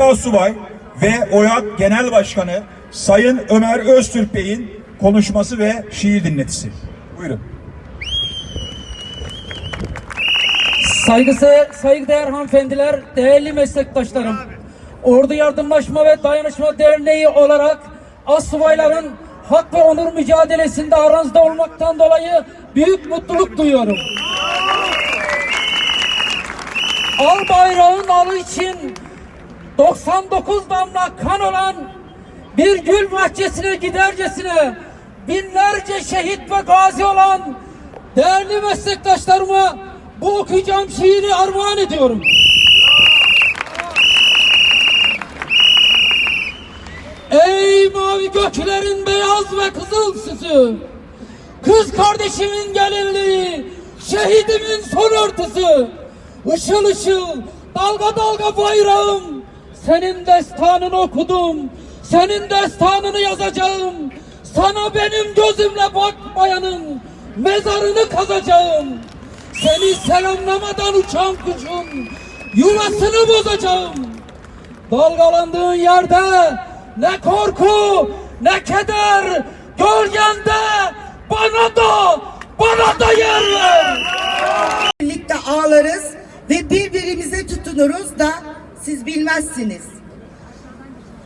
Asubay ve OYAK Genel Başkanı Sayın Ömer Öztürk Bey'in konuşması ve şiir dinletisi. Buyurun. Saygısı, saygıdeğer hanımefendiler, değerli meslektaşlarım. Ordu Yardımlaşma ve Dayanışma Derneği olarak asubayların hak ve onur mücadelesinde aranızda olmaktan dolayı büyük mutluluk duyuyorum. Al bayrağın alı için 99 damla kan olan bir gül bahçesine gidercesine binlerce şehit ve gazi olan değerli meslektaşlarıma bu okuyacağım şiiri armağan ediyorum. Ey mavi göklerin beyaz ve kızıl süsü Kız kardeşimin gelinliği Şehidimin son örtüsü Işıl ışıl dalga dalga bayrağım Senin destanını okudum. Senin destanını yazacağım. Sana benim gözümle bakmayanın Mezarını kazacağım. Seni selamlamadan uçan kuşun Yuvasını bozacağım. Dalgalandığın yerde ne korku ne keder gölgende bana da bana da yer ver. birlikte ağlarız ve birbirimize tutunuruz da siz bilmezsiniz.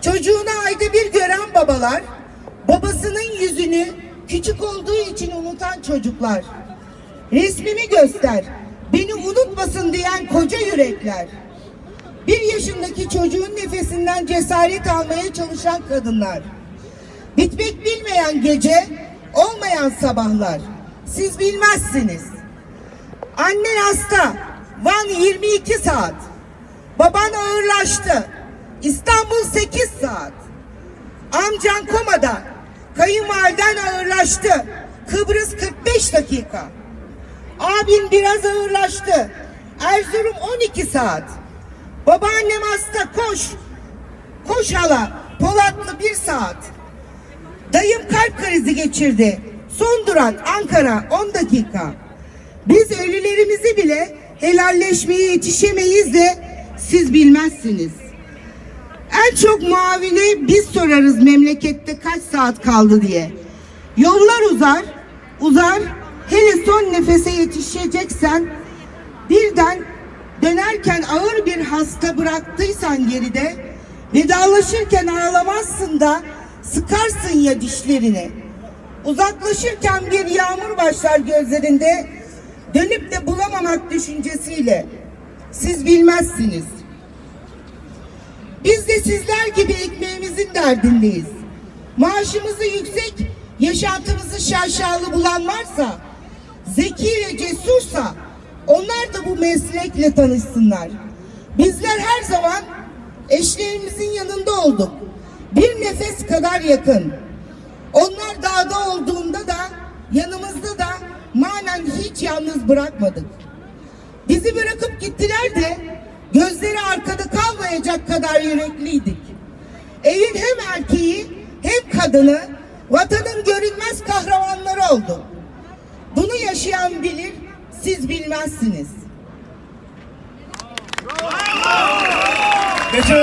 Çocuğunu ayda bir gören babalar, babasının yüzünü küçük olduğu için unutan çocuklar. Resmimi göster, beni unutmasın diyen koca yürekler. Bir yaşındaki çocuğun nefesinden cesaret almaya çalışan kadınlar. Bitmek bilmeyen gece, olmayan sabahlar. Siz bilmezsiniz. Annen hasta. Van 22 saat. Baban ağırlaştı. İstanbul 8 saat. Amcan komada. Kayınvaliden ağırlaştı. Kıbrıs 45 dakika. Abin biraz ağırlaştı. Erzurum 12 saat. Babaannem hasta koş. Koş hala. Polatlı 1 saat. Dayım kalp krizi geçirdi. Son durak Ankara 10 dakika. Biz ölülerimizi bile helalleşmeye yetişemeyiz de siz bilmezsiniz. En çok muavine biz sorarız memlekette kaç saat kaldı diye. Yollar uzar, uzar. Hele son nefese yetişeceksen birden dönerken ağır bir hasta bıraktıysan geride vedalaşırken ağlamazsın da sıkarsın ya dişlerini. Uzaklaşırken bir yağmur başlar gözlerinde dönüp de bulamamak düşüncesiyle. Siz bilmezsiniz. Biz de sizler gibi ekmeğimizin derdindeyiz. Maaşımızı yüksek, yaşantımızı şaşalı bulan varsa, zeki ve cesursa onlar da bu meslekle tanışsınlar. Bizler her zaman eşlerimizin yanında olduk. Bir nefes kadar yakın. Onlar dağda olduğunda da yanımızda da manen hiç yalnız bırakmadık. Bizi bırakıp gittiler de gözleri arkada kalmayacak kadar yürekliydik. Evin hem erkeği hem kadını vatanın görünmez kahramanları oldu. Bunu yaşayan bilir, siz bilmezsiniz. Geçen